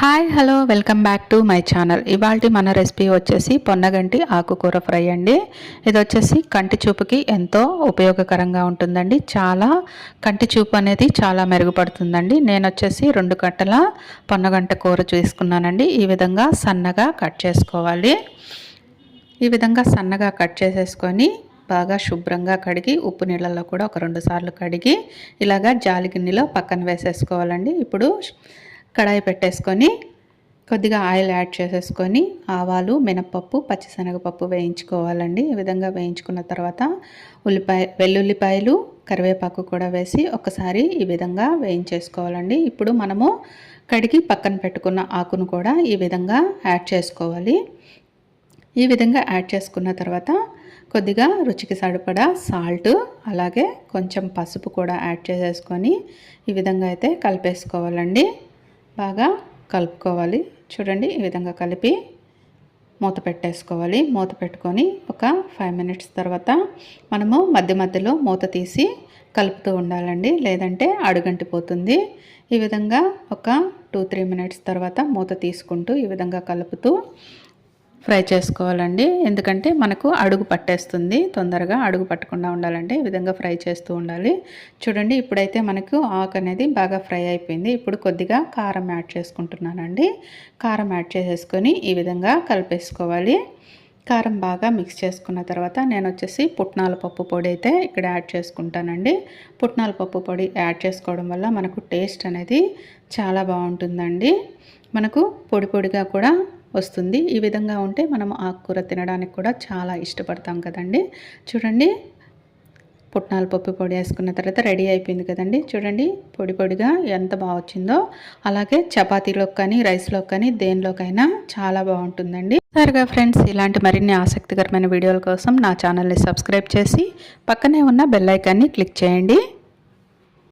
Hi hello welcome back to my channel ఇవాళ మన recipe వచ్చేసి పొన్నగంటి ఆకుకూర ఫ్రై అండి. ఇది వచ్చేసి కంటి చూపుకి ఎంతో ఉపయోగకరంగా ఉంటుందండి. చాలా కంటి చూపు అనేది చాలా మెరుగుపడుతుందండి. నేను వచ్చేసి రెండు కట్టల పొన్నగంట కూర చేసుకున్నానండి. ఈ విధంగా సన్నగా కట్ చేసుకోవాలి. ఈ విధంగా సన్నగా కట్ చేసేసుకొని బాగా శుభ్రంగా కడిగి ఉప్పు నీళ్ళల్లో కూడా ఒక రెండు సార్లు కడిగి ఇలాగా జాలి గిన్నెలో పక్కన వేసేసుకోవాలండి. ఇప్పుడు కడాయి పెట్టేసుకొని కొద్దిగా ఆయిల్ యాడ్ చేసేసుకొని ఆవాలు మినప్పప్పు పచ్చిశనగపప్పు వేయించుకోవాలండి. ఈ విధంగా వేయించుకున్న తర్వాత ఉల్లిపాయ వెల్లుల్లిపాయలు కరివేపాకు కూడా వేసి ఒకసారి ఈ విధంగా వేయించేసుకోవాలండి. ఇప్పుడు మనము కడిగి పక్కన పెట్టుకున్న ఆకును కూడా ఈ విధంగా యాడ్ చేసుకోవాలి. ఈ విధంగా యాడ్ చేసుకున్న తర్వాత కొద్దిగా రుచికి సరిపడా సాల్ట్ అలాగే కొంచెం పసుపు కూడా యాడ్ చేసేసుకొని ఈ విధంగా అయితే కలిపేసుకోవాలండి. బాగా కలుపుకోవాలి. చూడండి ఈ విధంగా కలిపి మూత పెట్టేసుకోవాలి. మూత పెట్టుకొని ఒక ఫైవ్ మినిట్స్ తర్వాత మనము మధ్య మధ్యలో మూత తీసి కలుపుతూ ఉండాలండి. లేదంటే అడుగంటిపోతుంది. ఈ విధంగా ఒక టూ త్రీ మినిట్స్ తర్వాత మూత తీసుకుంటూ ఈ విధంగా కలుపుతూ ఫ్రై చేసుకోవాలండి. ఎందుకంటే మనకు అడుగు పట్టేస్తుంది. తొందరగా అడుగు పట్టకుండా ఉండాలంటే ఈ విధంగా ఫ్రై చేస్తూ ఉండాలి. చూడండి ఇప్పుడైతే మనకు ఆకు అనేది బాగా ఫ్రై అయిపోయింది. ఇప్పుడు కొద్దిగా కారం యాడ్ చేసుకుంటున్నానండి. కారం యాడ్ చేసేసుకొని ఈ విధంగా కలిపేసుకోవాలి. కారం బాగా మిక్స్ చేసుకున్న తర్వాత నేను వచ్చేసి పుట్నాల పప్పు పొడి అయితే ఇక్కడ యాడ్ చేసుకుంటానండి. పుట్నాల పప్పు పొడి యాడ్ చేసుకోవడం వల్ల మనకు టేస్ట్ అనేది చాలా బాగుంటుందండి. మనకు పొడి పొడిగా కూడా వస్తుంది. ఈ విధంగా ఉంటే మనం ఆకుకూర తినడానికి కూడా చాలా ఇష్టపడతాం కదండి. చూడండి. పుట్నాల పప్పు పొడి వేసుకున్న తర్వాత రెడీ అయిపోయింది కదండి. చూడండి. పొడి పొడిగా ఎంత బాగా వచ్చిందో. అలాగే చపాతీలోకి కానీ రైస్లోకి కానీ దేనిలోకైనా చాలా బాగుంటుందండి. సరిగా ఫ్రెండ్స్ ఇలాంటి మరిన్ని ఆసక్తికరమైన వీడియోల కోసం నా ఛానల్ని సబ్స్క్రైబ్ చేసి పక్కనే ఉన్న బెల్ ఐకాన్ని క్లిక్ చేయండి.